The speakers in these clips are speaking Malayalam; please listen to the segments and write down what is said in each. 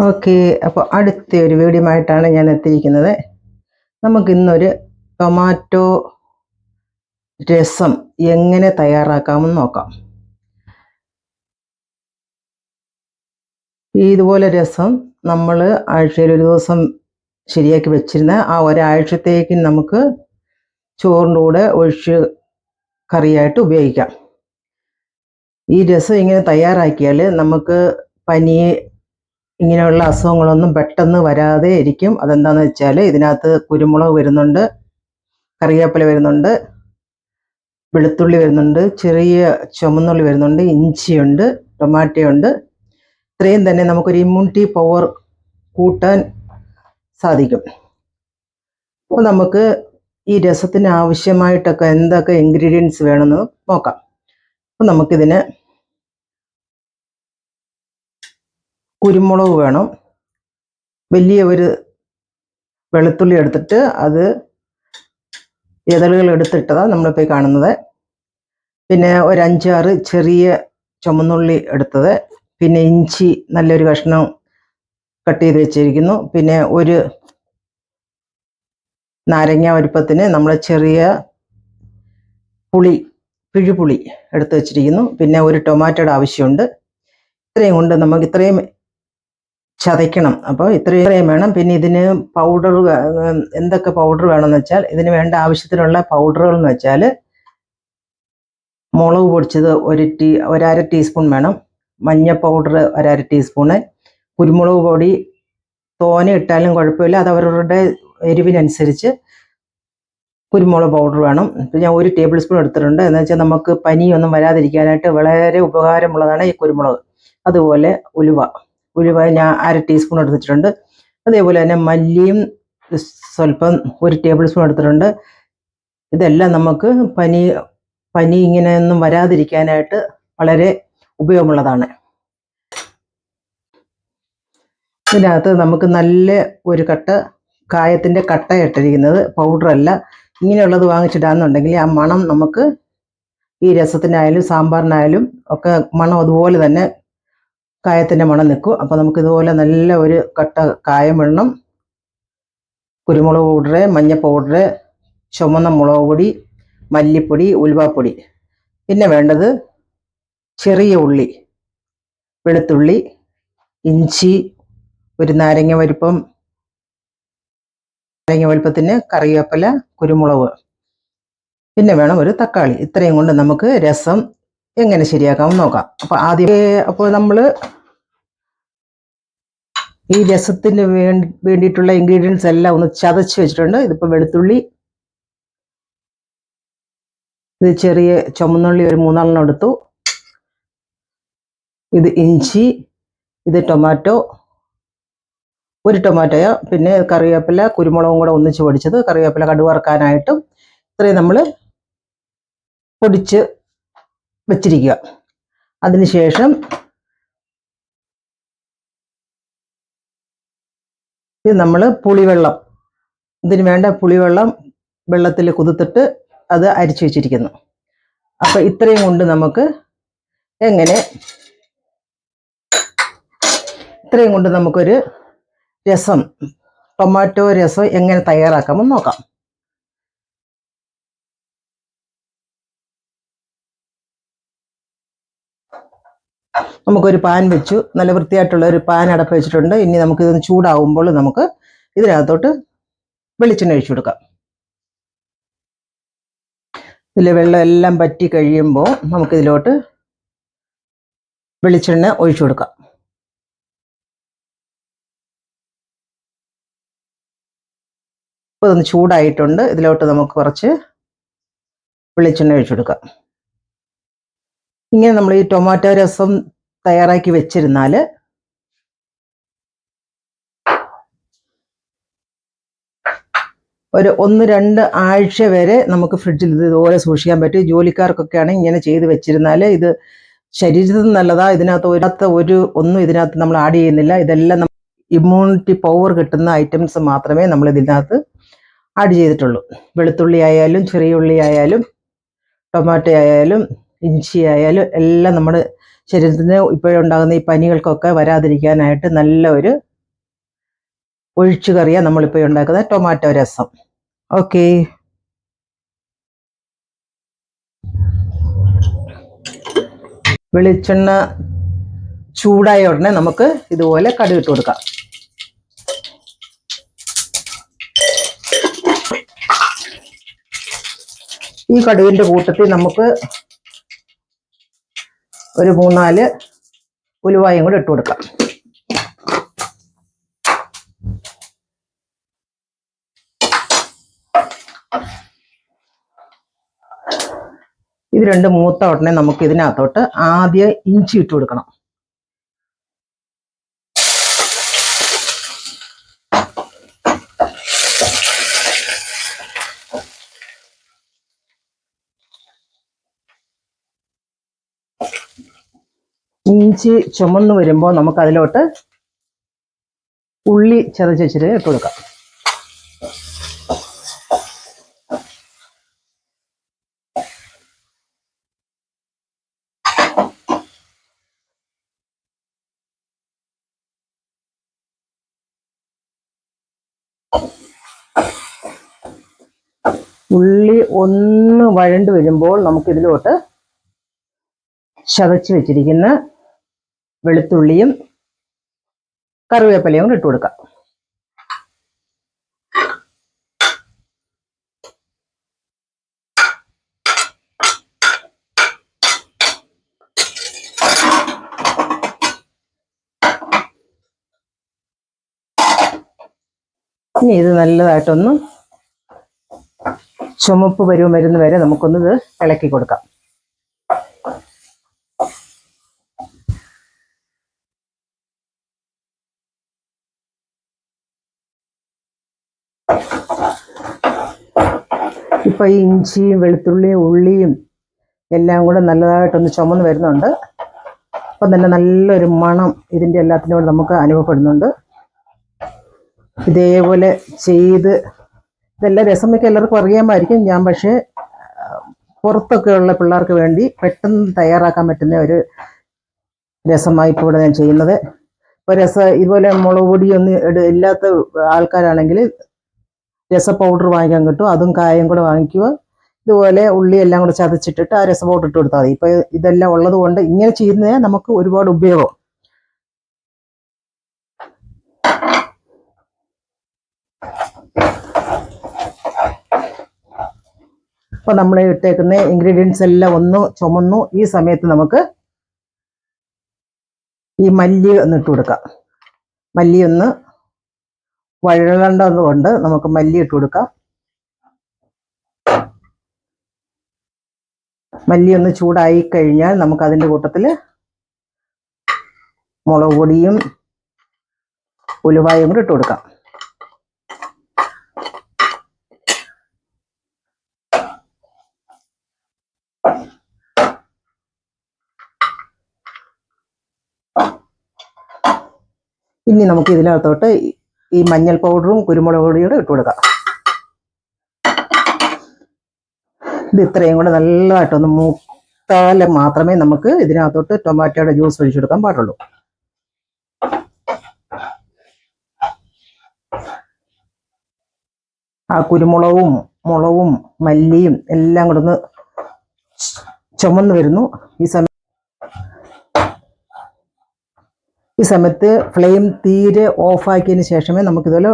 ഓക്കെ അപ്പോൾ അടുത്ത ഒരു വീഡിയോ ആയിട്ടാണ് ഞാൻ എത്തിയിരിക്കുന്നത്. നമുക്ക് ഇന്നൊരു ടൊമാറ്റോ രസം എങ്ങനെ തയ്യാറാക്കാമെന്ന് നോക്കാം. ഇതുപോലെ രസം നമ്മൾ ആഴ്ചയിൽ ഒരു ദിവസം ശരിയാക്കി വെച്ചിരുന്ന ആ ഒരാഴ്ചത്തേക്ക് നമുക്ക് ചോറിന്റെ കൂടെ ഒഴിച്ച് കറിയായിട്ട് ഉപയോഗിക്കാം. ഈ രസം ഇങ്ങനെ തയ്യാറാക്കിയാൽ നമുക്ക് പനി ഇങ്ങനെയുള്ള അസുഖങ്ങളൊന്നും പെട്ടെന്ന് വരാതെ ഇരിക്കും. അതെന്താണെന്ന് വെച്ചാൽ ഇതിനകത്ത് കുരുമുളക് വരുന്നുണ്ട് കറിവേപ്പില വരുന്നുണ്ട് വെളുത്തുള്ളി വരുന്നുണ്ട് ചെറിയ ചുമന്നുള്ളി വരുന്നുണ്ട് ഇഞ്ചിയുണ്ട് ടൊമാറ്റോയുണ്ട്. ഇത്രയും തന്നെ നമുക്കൊരു ഇമ്മ്യൂണിറ്റി പവർ കൂട്ടാൻ സാധിക്കും. അപ്പോൾ നമുക്ക് ഈ രസത്തിന് ആവശ്യമായിട്ടൊക്കെ എന്തൊക്കെ ഇൻഗ്രീഡിയൻസ് വേണമെന്ന് നോക്കാം. അപ്പോൾ നമുക്കിതിന് കുരുമുളക് വേണം. വലിയ ഒരു വെളുത്തുള്ളി എടുത്തിട്ട് അത് ഇതളുകൾ എടുത്തിട്ടതാണ് നമ്മളിപ്പോൾ കാണുന്നത്. പിന്നെ ഒരു ചെറിയ ചുമന്നുള്ളി എടുത്തത്. പിന്നെ ഇഞ്ചി നല്ലൊരു കഷ്ണം കട്ട് ചെയ്ത് വെച്ചിരിക്കുന്നു. പിന്നെ ഒരു നാരങ്ങ വലുപ്പത്തിന് നമ്മൾ ചെറിയ പുളി പിഴുപുളി എടുത്ത് വെച്ചിരിക്കുന്നു. പിന്നെ ഒരു ടൊമാറ്റോയുടെ ആവശ്യമുണ്ട്. ഇത്രയും കൊണ്ട് നമുക്ക് ഇത്രയും ചതയ്ക്കണം. അപ്പോൾ ഇത്രയും വേണം. പിന്നെ ഇതിന് പൗഡർ എന്തൊക്കെ പൗഡർ വേണമെന്ന് വെച്ചാൽ ഇതിന് വേണ്ട ആവശ്യത്തിനുള്ള പൗഡറുകൾ എന്ന് വെച്ചാൽ മുളക് പൊടിച്ചത് ഒരു ടീ ഒരര ടീസ്പൂൺ വേണം. മഞ്ഞ പൗഡർ ഒരര ടീസ്പൂണ് കുരുമുളക് പൊടി തോനെ ഇട്ടാലും കുഴപ്പമില്ല. അത് അവരവരുടെ എരിവിനനുസരിച്ച് കുരുമുളക് പൗഡർ വേണം. ഇപ്പം ഞാൻ ഒരു ടേബിൾ സ്പൂൺ എടുത്തിട്ടുണ്ട്. എന്ന് വെച്ചാൽ നമുക്ക് പനിയൊന്നും വരാതിരിക്കാനായിട്ട് വളരെ ഉപകാരമുള്ളതാണ് ഈ കുരുമുളക്. അതുപോലെ ഉലുവ. ഉലുവ ഞാൻ അര ടീസ്പൂൺ എടുത്തിട്ടുണ്ട്. അതേപോലെ തന്നെ മല്ലിയും സ്വല്പം ഒരു ടേബിൾ സ്പൂൺ എടുത്തിട്ടുണ്ട്. ഇതെല്ലാം നമുക്ക് പനി പനി ഇങ്ങനെയൊന്നും വരാതിരിക്കാനായിട്ട് വളരെ ഉപയോഗമുള്ളതാണ്. ഇതിനകത്ത് നമുക്ക് നല്ല ഒരു കട്ട കായത്തിന്റെ കട്ട ഇട്ടിരിക്കുന്നത് പൗഡറല്ല ഇങ്ങനെയുള്ളത് വാങ്ങിച്ചിടാന്നുണ്ടെങ്കിൽ ആ മണം നമുക്ക് ഈ രസത്തിനായാലും സാമ്പാറിനായാലും ഒക്കെ മണം അതുപോലെ തന്നെ കായത്തിന്റെ മണം നിൽക്കും. അപ്പോൾ നമുക്ക് ഇതുപോലെ നല്ല ഒരു കട്ട കായം വെണ്ണം കുരുമുളക് പൗഡർ മഞ്ഞ പൗഡർ ചുമന്ന മുളക് പൊടി മല്ലിപ്പൊടി ഉൽവാപ്പൊടി പിന്നെ വേണ്ടത് ചെറിയ ഉള്ളി വെളുത്തുള്ളി ഇഞ്ചി ഒരു നാരങ്ങ വലുപ്പം നാരങ്ങ വലുപ്പത്തിന് കറിവേപ്പില കുരുമുളക്. പിന്നെ വേണം ഒരു തക്കാളി. ഇത്രയും കൊണ്ട് നമുക്ക് രസം എങ്ങനെ ശരിയാക്കാമെന്ന് നോക്കാം. അപ്പോൾ ആദ്യം അപ്പോൾ നമ്മൾ ഈ രസത്തിന് വേണ്ടി വേണ്ടിയിട്ടുള്ള ഇൻഗ്രീഡിയൻസ് എല്ലാം ഒന്ന് ചതച്ച് വെച്ചിട്ടുണ്ട്. ഇതിപ്പോൾ വെളുത്തുള്ളി ഇത് ചെറിയ ചുമന്നുള്ളി ഒരു മൂന്നാലെണ്ണം എടുത്തു. ഇത് ഇഞ്ചി ഇത് ടൊമാറ്റോ ഒരു ടൊമാറ്റോയോ പിന്നെ കറിവേപ്പില കുരുമുളകും കൂടെ ഒന്നിച്ച് പൊടിച്ചത് കറിവേപ്പില കടുവറക്കാനായിട്ടും ഇത്രയും നമ്മൾ പൊടിച്ച് വെച്ചിരിക്കുക. അതിനുശേഷം ഇത് നമ്മൾ പുളിവെള്ളം ഇതിന് വേണ്ട പുളിവെള്ളം വെള്ളത്തിൽ കുതിർത്തിട്ട് അത് അരിച്ചു വെച്ചിരിക്കുന്നു. അപ്പം ഇത്രയും കൊണ്ട് നമുക്ക് എങ്ങനെ ഇത്രയും കൊണ്ട് നമുക്കൊരു രസം ടൊമാറ്റോ രസം എങ്ങനെ തയ്യാറാക്കാമെന്ന് നോക്കാം. നമുക്കൊരു പാൻ വെച്ചു. നല്ല വൃത്തിയായിട്ടുള്ള ഒരു പാൻ അടപ്പ് വെച്ചിട്ടുണ്ട്. ഇനി നമുക്ക് ഇതൊന്ന് ചൂടാവുമ്പോൾ നമുക്ക് ഇതിനകത്തോട്ട് വെളിച്ചെണ്ണ ഒഴിച്ചു കൊടുക്കാം. ഇതിൽ വെള്ളം എല്ലാം പറ്റി കഴിയുമ്പോൾ നമുക്കിതിലോട്ട് വെളിച്ചെണ്ണ ഒഴിച്ചു കൊടുക്കാം. ഇപ്പോൾ ഇതൊന്ന് ചൂടായിട്ടുണ്ട്. ഇതിലോട്ട് നമുക്ക് കുറച്ച് വെളിച്ചെണ്ണ ഒഴിച്ചു കൊടുക്കാം. ഇങ്ങനെ നമ്മൾ ഈ ടൊമാറ്റോ രസം തയ്യാറാക്കി വെച്ചിരുന്നാൽ ഒരു ഒന്ന് രണ്ട് ആഴ്ച വരെ നമുക്ക് ഫ്രിഡ്ജിൽ ഇത് ഇതുപോലെ സൂക്ഷിക്കാൻ പറ്റും. ജോലിക്കാർക്കൊക്കെ ആണെങ്കിൽ ഇങ്ങനെ ചെയ്ത് വെച്ചിരുന്നാൽ ഇത് ശരീരത്തിന് നല്ലതാ. ഇതിനകത്ത് ഒരാത്ത ഒരു ഒന്നും ഇതിനകത്ത് നമ്മൾ ആഡ് ചെയ്യുന്നില്ല. ഇതെല്ലാം ഇമ്മ്യൂണിറ്റി പവർ കിട്ടുന്ന ഐറ്റംസ് മാത്രമേ നമ്മൾ ഇതിനകത്ത് ആഡ് ചെയ്തിട്ടുള്ളൂ. വെളുത്തുള്ളി ആയാലും ചെറിയ ഉള്ളി ആയാലും ടൊമാറ്റോ ആയാലും ഇഞ്ചി ആയാലും എല്ലാം നമ്മൾ ശരീരത്തിന് ഇപ്പോഴുണ്ടാകുന്ന ഈ പനികൾക്കൊക്കെ വരാതിരിക്കാനായിട്ട് നല്ല ഒരു ഒഴിച്ചു കറിയാണ് നമ്മളിപ്പോൾ ഉണ്ടാക്കുന്ന ടൊമാറ്റോ രസം. ഓക്കെ. വെളിച്ചെണ്ണ ചൂടായ ഉടനെ നമുക്ക് ഇതുപോലെ കടുകിട്ട് കൊടുക്കാം. ഈ കടുവിന്റെ കൂട്ടത്തിൽ നമുക്ക് ഒരു മൂന്നാൽ ഉലുവായും കൂടെ ഇട്ട് കൊടുക്കാം. ഇത് രണ്ട് മൂത്ത ഉടനെ നമുക്ക് ഇതിനകത്തോട്ട് ആദ്യം ഇഞ്ചി ഇട്ട് കൊടുക്കണം. ഇഞ്ചി ചുമന്ന് വരുമ്പോൾ നമുക്ക് അതിലോട്ട് ഉള്ളി ചതച്ചിട്ട് ഇട്ട് കൊടുക്കാം. ഉള്ളി ഒന്ന് വഴണ്ട് വരുമ്പോൾ നമുക്കിതിലോട്ട് ചതച്ച് വെച്ചിരിക്കുന്ന വെളുത്തുള്ളിയും കറിവേപ്പിലയും ഇട്ട് കൊടുക്കാം. ഇനി ഇത് നല്ലതായിട്ടൊന്ന് ചുമപ്പ് പരുവം വരുന്ന വരെ നമുക്കൊന്ന് ഇളക്കി കൊടുക്കാം. ഇപ്പൊ ഈ ഇഞ്ചിയും വെളുത്തുള്ളിയും ഉള്ളിയും എല്ലാം കൂടെ നല്ലതായിട്ടൊന്ന് ചുമന്ന് വരുന്നുണ്ട്. അപ്പം തന്നെ നല്ലൊരു മണം ഇതിന്റെ എല്ലാത്തിനോട് നമുക്ക് അനുഭവപ്പെടുന്നുണ്ട്. ഇതേപോലെ ചെയ്ത് ഇതെല്ലാം രസം എല്ലാവർക്കും അറിയാമായിരിക്കും ഞാൻ പക്ഷേ പുറത്തൊക്കെയുള്ള പിള്ളേർക്ക് വേണ്ടി പെട്ടെന്ന് തയ്യാറാക്കാൻ പറ്റുന്ന ഒരു രസമായി ഇപ്പോൾ ഇവിടെ ഞാൻ ചെയ്യുന്നത്. ഇപ്പോൾ രസം ഇതുപോലെ മുളക് പൊടിയൊന്നും ഇല്ലാത്ത ആൾക്കാരാണെങ്കിൽ രസ പൗഡർ വാങ്ങിക്കാൻ കിട്ടും. അതും കായം കൂടെ വാങ്ങിക്കുക. ഇതുപോലെ ഉള്ളി എല്ലാം കൂടെ ചതച്ചിട്ടിട്ട് ആ രസ പൗഡർ ഇട്ട് കൊടുത്താൽ മതി. ഇപ്പൊ ഇതെല്ലാം ഉള്ളത് കൊണ്ട് ഇങ്ങനെ ചെയ്യുന്നതിന് നമുക്ക് ഒരുപാട് ഉപയോഗം. അപ്പൊ നമ്മൾ ഇട്ടേക്കുന്ന ഇൻഗ്രീഡിയൻസ് എല്ലാം ഒന്ന് ചുമന്നു. ഈ സമയത്ത് നമുക്ക് ഈ മല്ലി ഒന്ന് ഇട്ട് കൊടുക്കാം. മല്ലി ഒന്ന് വഴളേണ്ടത് കൊണ്ട് നമുക്ക് മല്ലി ഇട്ട് കൊടുക്കാം. മല്ലി ഒന്ന് ചൂടായി കഴിഞ്ഞാൽ നമുക്ക് അതിന്റെ കൂട്ടത്തിൽ മുളക് പൊടിയും ഉലുവായും കൂടി ഇട്ട് കൊടുക്കാം. ഇനി നമുക്ക് ഇതിനകത്തോട്ട് ഈ- മഞ്ഞൾ പൗഡറും കുരുമുളക് പൊടിയും കൂടെ ഇട്ട് കൊടുക്കാം ഇത് ഇത്രയും കൂടെ നല്ലതായിട്ടൊന്ന് മൂത്താൽ മാത്രമേ നമുക്ക് ഇതിനകത്തോട്ട് ടൊമാറ്റോയുടെ ജ്യൂസ് ഒഴിച്ചെടുക്കാൻ പാടുള്ളൂ. ആ കുരുമുളകും മുളവും മല്ലിയും എല്ലാം കൂടെ ഒന്ന് ചുമന്ന് വരുന്നു. ഈ സമയം ഈ സമയത്ത് ഫ്ലെയിം തീരെ ഓഫാക്കിയതിന് ശേഷമേ നമുക്കിതുപോലെ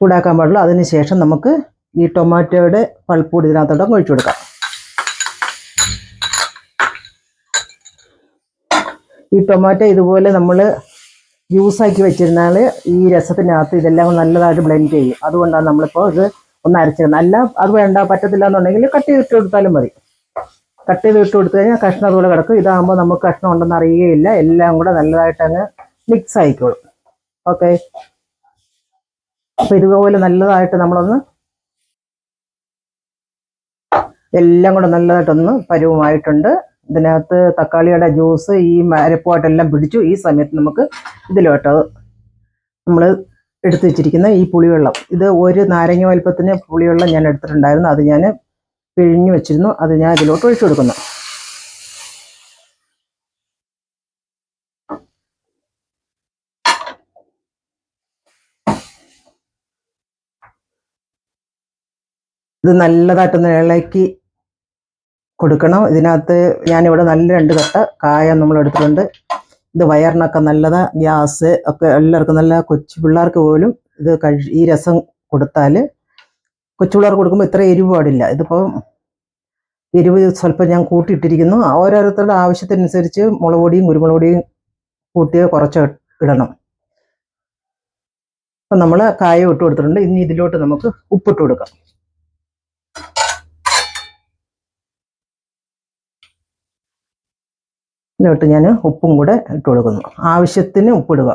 ചൂടാക്കാൻ പാടുള്ളൂ. അതിന് ശേഷം നമുക്ക് ഈ ടൊമാറ്റോയുടെ പൾപ്പ് കൂടി ഇതിനകത്തോട്ട് ഒഴിച്ചു കൊടുക്കാം. ഈ ടൊമാറ്റോ ഇതുപോലെ നമ്മൾ ജ്യൂസാക്കി വെച്ചിരുന്നാൽ ഈ രസത്തിനകത്ത് ഇതെല്ലാം നല്ലതായിട്ട് ബ്ലെൻഡ് ചെയ്യും. അതുകൊണ്ടാണ് നമ്മളിപ്പോൾ ഇത് ഒന്ന് അരച്ചിരുന്നത് അല്ല അത് വേണ്ട പറ്റത്തില്ല എന്നുണ്ടെങ്കിൽ കട്ട് ചെയ്തിട്ട് കൊടുത്താലും മതി. കട്ട് ചെയ്ത് ഇട്ട് കൊടുത്തു കഴിഞ്ഞാൽ കഷ്ണം അതുപോലെ കിടക്കും. ഇതാകുമ്പോൾ നമുക്ക് കഷ്ണം ഉണ്ടെന്ന് അറിയുകയില്ല. എല്ലാം കൂടെ നല്ലതായിട്ട് അങ്ങ് മിക്സ് ആയിക്കോളും. ഓക്കെ അപ്പൊ ഇതുപോലെ നല്ലതായിട്ട് നമ്മളൊന്ന് എല്ലാം കൂടെ നല്ലതായിട്ടൊന്ന് പരുവമായിട്ടുണ്ട്. ഇതിനകത്ത് തക്കാളിയുടെ ജ്യൂസ് ഈ മരപ്പുമായിട്ടെല്ലാം പിടിച്ചു ഈ സമയത്ത് നമുക്ക് ഇതിലോട്ട് നമ്മൾ എടുത്തു വെച്ചിരിക്കുന്ന ഈ പുളിവെള്ളം. ഇത് ഒരു നാരങ്ങ വലുപ്പത്തിന് പുളിവെള്ളം ഞാൻ എടുത്തിട്ടുണ്ടായിരുന്നു. അത് ഞാൻ പിഴിഞ്ഞു വെച്ചിരുന്നു. അത് ഞാൻ ഇതിലോട്ട് ഒഴിച്ചു കൊടുക്കുന്നു. ഇത് നല്ലതായിട്ട് ഇളക്കി കൊടുക്കണം. ഇതിനകത്ത് ഞാനിവിടെ നല്ല രണ്ട് കട്ട കായ നമ്മൾ എടുത്തിട്ടുണ്ട്. ഇത് വയറിനൊക്കെ നല്ലതാ. ഗ്യാസ് ഒക്കെ എല്ലാവർക്കും നല്ല കൊച്ചു പിള്ളേർക്ക് പോലും ഇത് കഴി ഈ രസം കൊടുത്താൽ കൊച്ചു പിള്ളേർക്ക് കൊടുക്കുമ്പോൾ ഇത്ര എരിവ് പാടില്ല ഇതിപ്പോൾ എരിവ് സ്വല്പം ഞാൻ കൂട്ടിയിട്ടിരിക്കുന്നു. ഓരോരുത്തരുടെ ആവശ്യത്തിനനുസരിച്ച് മുളക് പൊടിയും കുരുമുളക് പൊടിയും കൂട്ടിയോ കുറച്ചോ ഇടണം. അപ്പം നമ്മൾ കായ ഇട്ട് കൊടുത്തിട്ടുണ്ട്. ഇനി ഇതിലോട്ട് നമുക്ക് ഉപ്പിട്ട് കൊടുക്കാം. ഇതിലോട്ട് ഞാൻ ഉപ്പും കൂടെ ഇട്ട് കൊടുക്കുന്നു. ആവശ്യത്തിന് ഉപ്പിടുക.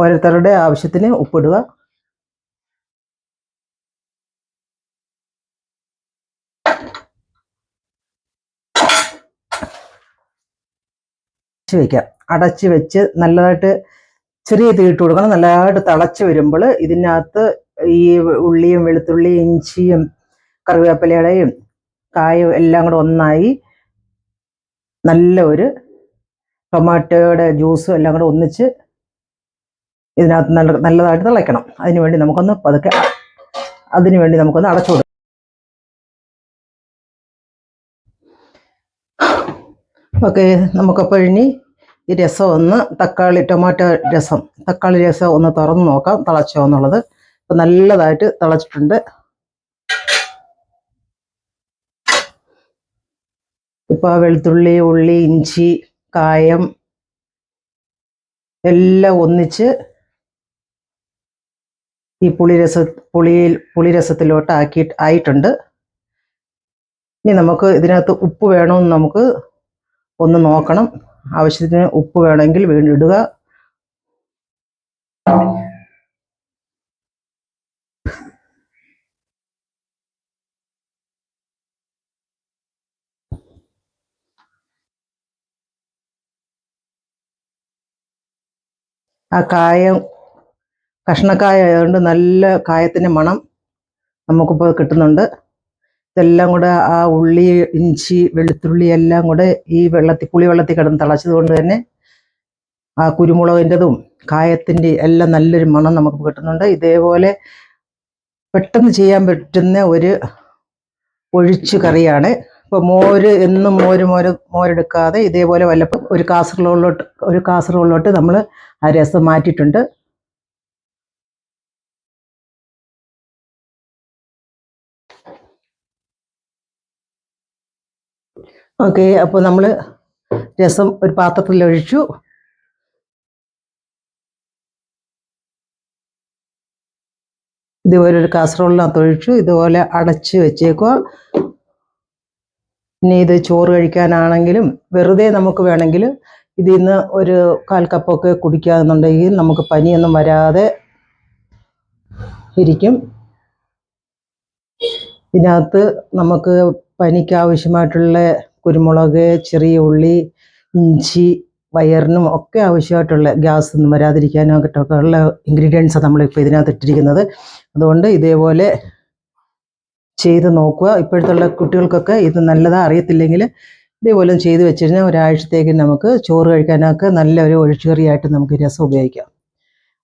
ഓരോരുത്തരുടെ ആവശ്യത്തിന് ഉപ്പിടുക. അടച്ച് വെക്കാം. അടച്ച് വെച്ച് നല്ലതായിട്ട് ചെറിയ തീയിട്ട് കൊടുക്കണം. നല്ലതായിട്ട് തിളച്ച് വരുമ്പോൾ ഇതിനകത്ത് ഈ ഉള്ളിയും വെളുത്തുള്ളിയും ഇഞ്ചിയും കറിവേപ്പിലയുടെയും കായും എല്ലാം കൂടെ ഒന്നായി നല്ല ഒരു ടൊമാറ്റോയുടെ ജ്യൂസും എല്ലാം കൂടെ ഒന്നിച്ച് ഇതിനകത്ത് നല്ല നല്ലതായിട്ട് തിളയ്ക്കണം. അതിനുവേണ്ടി നമുക്കൊന്ന് പതുക്കെ അതിനുവേണ്ടി നമുക്കൊന്ന് അടച്ചു കൊടുക്കാം. ഓക്കെ നമുക്കപ്പോൾ ഇനി ഈ രസം ഒന്ന് തക്കാളി ടൊമാറ്റോ രസം. തക്കാളി രസം ഒന്ന് തുറന്ന് നോക്കാം തിളച്ചോ എന്നുള്ളത്. ഇപ്പം നല്ലതായിട്ട് തിളച്ചിട്ടുണ്ട്. ഇപ്പോൾ വെളുത്തുള്ളി ഉള്ളി ഇഞ്ചി കായം എല്ലാം ഒന്നിച്ച് ഈ പുളിരസ പുളിയിൽ പുളിരസത്തിലോട്ട് ആക്കി ആയിട്ടുണ്ട്. ഇനി നമുക്ക് ഇതിനകത്ത് ഉപ്പ് വേണമെന്ന് നമുക്ക് ഒന്ന് നോക്കണം. ആവശ്യത്തിന് ഉപ്പ് വേണമെങ്കിൽ വീണ്ടും ഇടുക. ആ കായം കഷ്ണക്കായ ആയതുകൊണ്ട് നല്ല കായത്തിന്റെ മണം നമുക്കിപ്പോൾ കിട്ടുന്നുണ്ട്. ഇതെല്ലാം കൂടെ ആ ഉള്ളി ഇഞ്ചി വെളുത്തുള്ളി എല്ലാം കൂടെ ഈ വെള്ളത്തിൽ പുളി വെള്ളത്തിൽ കിടന്ന് തിളച്ചത് കൊണ്ട് തന്നെ ആ കുരുമുളകിന്റെതും കായത്തിന്റെ എല്ലാം നല്ലൊരു മണം നമുക്ക് കിട്ടുന്നുണ്ട്. ഇതേപോലെ പെട്ടെന്ന് ചെയ്യാൻ പറ്റുന്ന ഒരു ഒഴിച്ചു കറിയാണ്. ഇപ്പോൾ മോര് എന്നും മോര് മോര് മോരെടുക്കാതെ ഇതേപോലെ വല്ലപ്പോൾ ഒരു കാസർഗോളിലോട്ട് ഒരു കാസർഗോളിലോട്ട് നമ്മൾ ആ രസം മാറ്റിയിട്ടുണ്ട്. ഓക്കെ അപ്പോൾ നമ്മൾ രസം ഒരു പാത്രത്തിൽ ഒഴിച്ചു. ഇതുപോലെ ഒരു കാസറോളിനകത്ത് ഒഴിച്ചു. ഇതുപോലെ അടച്ച് വെച്ചേക്കുക. ഇനി ഇത് ചോറ് കഴിക്കാനാണെങ്കിലും വെറുതെ നമുക്ക് വേണമെങ്കിൽ ഇതിൽ നിന്ന് ഒരു കാൽ കപ്പൊക്കെ കുടിക്കാമെന്നുണ്ടെങ്കിൽ നമുക്ക് പനിയൊന്നും വരാതെ ഇരിക്കും. ഇതിനകത്ത് നമുക്ക് പനിക്ക് ആവശ്യമായിട്ടുള്ള കുരുമുളക് ചെറിയ ഉള്ളി ഇഞ്ചി വയറിനും ഒക്കെ ആവശ്യമായിട്ടുള്ള ഗ്യാസ് ഒന്നും വരാതിരിക്കാനോ ഒക്കെ ഉള്ള ഇൻഗ്രീഡിയൻസാണ് നമ്മളിപ്പോൾ ഇതിനകത്ത് ഇട്ടിരിക്കുന്നത്. അതുകൊണ്ട് ഇതേപോലെ ചെയ്ത് നോക്കുക. ഇപ്പോഴത്തുള്ള കുട്ടികൾക്കൊക്കെ ഇത് നല്ലതാ അറിയത്തില്ലെങ്കിൽ ഇതേപോലെ ചെയ്ത് വെച്ച് കഴിഞ്ഞാൽ ഒരാഴ്ചത്തേക്ക് നമുക്ക് ചോറ് കഴിക്കാനൊക്കെ നല്ല ഒരു ഒഴിച്ചുകറിയായിട്ട് നമുക്ക് രസം ഉപയോഗിക്കാം.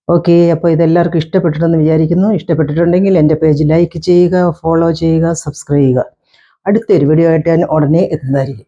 ഓക്കെ അപ്പോൾ ഇതെല്ലാവർക്കും ഇഷ്ടപ്പെട്ടിട്ടുണ്ടെന്ന് വിചാരിക്കുന്നു. ഇഷ്ടപ്പെട്ടിട്ടുണ്ടെങ്കിൽ എന്റെ പേജ് ലൈക്ക് ചെയ്യുക ഫോളോ ചെയ്യുക സബ്സ്ക്രൈബ് ചെയ്യുക. അടുത്തൊരു വീഡിയോ ആയിട്ട് ഞാൻ ഉടനെ എത്തുന്നതായിരിക്കും.